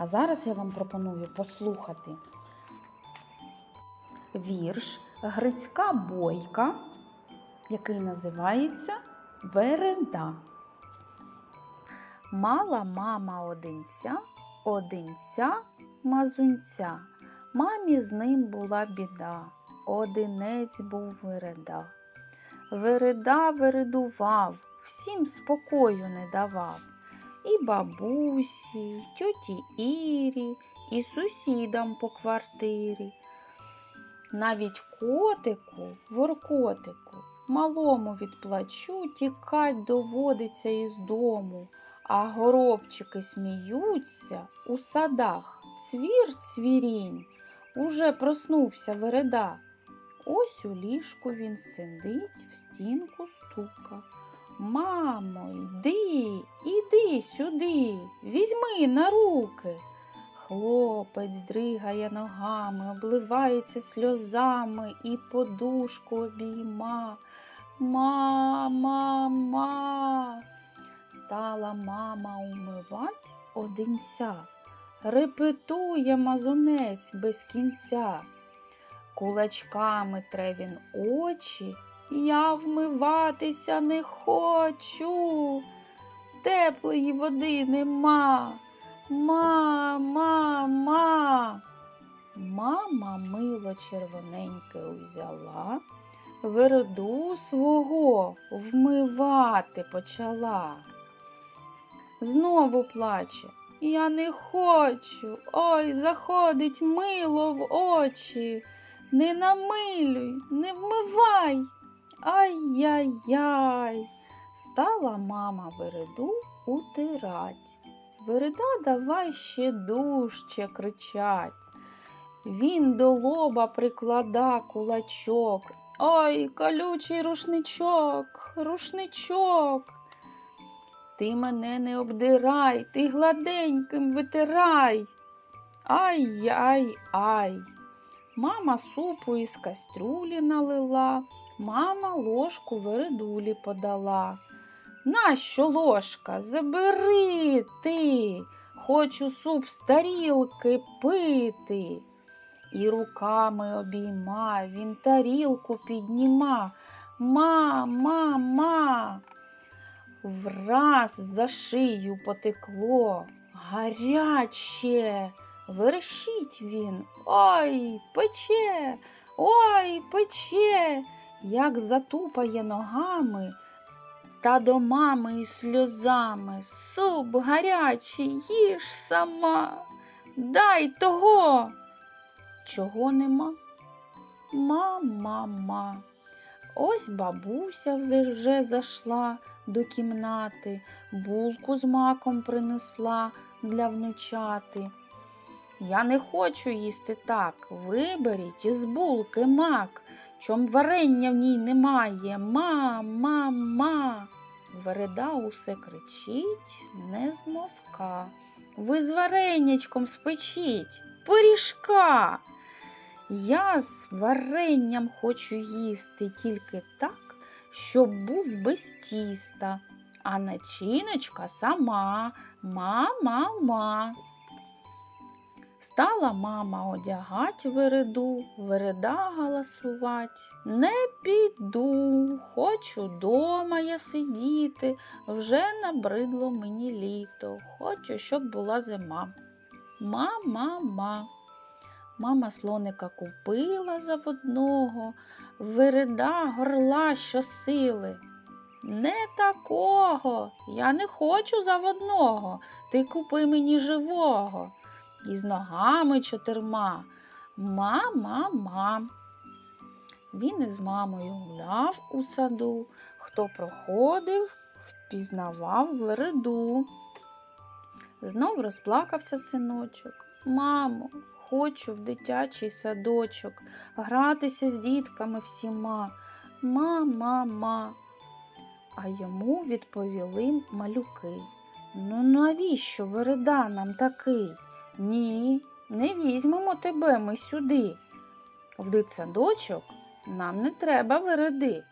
А зараз я вам пропоную послухати вірш Грицька Бойка, який називається Вереда. Мала мама одинця, одинця мазунця. Мамі з ним була біда, одинець був вереда. Вереда вередував, всім спокою не давав. І бабусі, й тьоті Ірі, і сусідам по квартирі. Навіть котику, воркотику, малому відплачу, тікать доводиться із дому, а горобчики сміються у садах. Цвір цвірінь, уже проснувся вереда. Ось у ліжку він сидить, в стінку стука. Мамо, йди, іди сюди, візьми на руки. Хлопець дригає ногами, обливається сльозами і подушку обійма. Мама, ма. Стала мама умивать одинця. Репетує мазунець без кінця. Кулачками тре він очі, я вмиватися не хочу. Теплої води нема. Ма, ма, ма. Мама мило червоненьке узяла, вереду свого вмивати почала. Знову плаче. Я не хочу. Ой, заходить мило в очі. Не намилюй, не вмивай. Ай-яй-яй. Стала мама вереду утирать. Вереда давай ще дужче кричать. Він до лоба приклада кулачок. Ой, колючий рушничок, рушничок. Ти мене не обдирай, ти гладеньким витирай. Ай-яй-ай. Мама супу із кастрюлі налила, мама ложку вередулі подала. Нащо ложка? Забери ти, хочу суп з тарілки пити. І руками обійма, він тарілку підніма. Ма, ма, ма. Враз за шию потекло, гаряче. Верещить він. Ой, пече, ой, пече, як затупає ногами та до мами із сльозами. Суп гарячий, їж сама, дай того. Чого нема? Ма-ма-ма. Ось бабуся вже зайшла до кімнати, булку з маком принесла для внучати. Я не хочу їсти так. Виберіть із булки мак, чом варення в ній немає. Ма, ма. Вереда усе кричить, не змовка. Ви з варенячком спечіть, пиріжка. Я з варенням хочу їсти тільки так, щоб був без тіста, а начиночка сама, ма-ма-ма. Стала мама одягать вереду, вереда галасувать. Не піду, хочу дома я сидіти, вже набридло мені літо, хочу, щоб була зима. Ма-ма-ма. Мама слоника купила заводного, вереда горла щосили. Не такого, я не хочу заводного, ти купи мені живого. І з ногами чотирма. Ма-ма-ма. Він із мамою гуляв у саду, хто проходив, впізнавав вереду. Знов розплакався синочок. Мамо, хочу в дитячий садочок, гратися з дітками всіма. Ма-ма-ма. А йому відповіли малюки. Ну навіщо вереда нам такий? Ні, не візьмемо тебе ми сюди. В дитсадочок нам не треба вереди.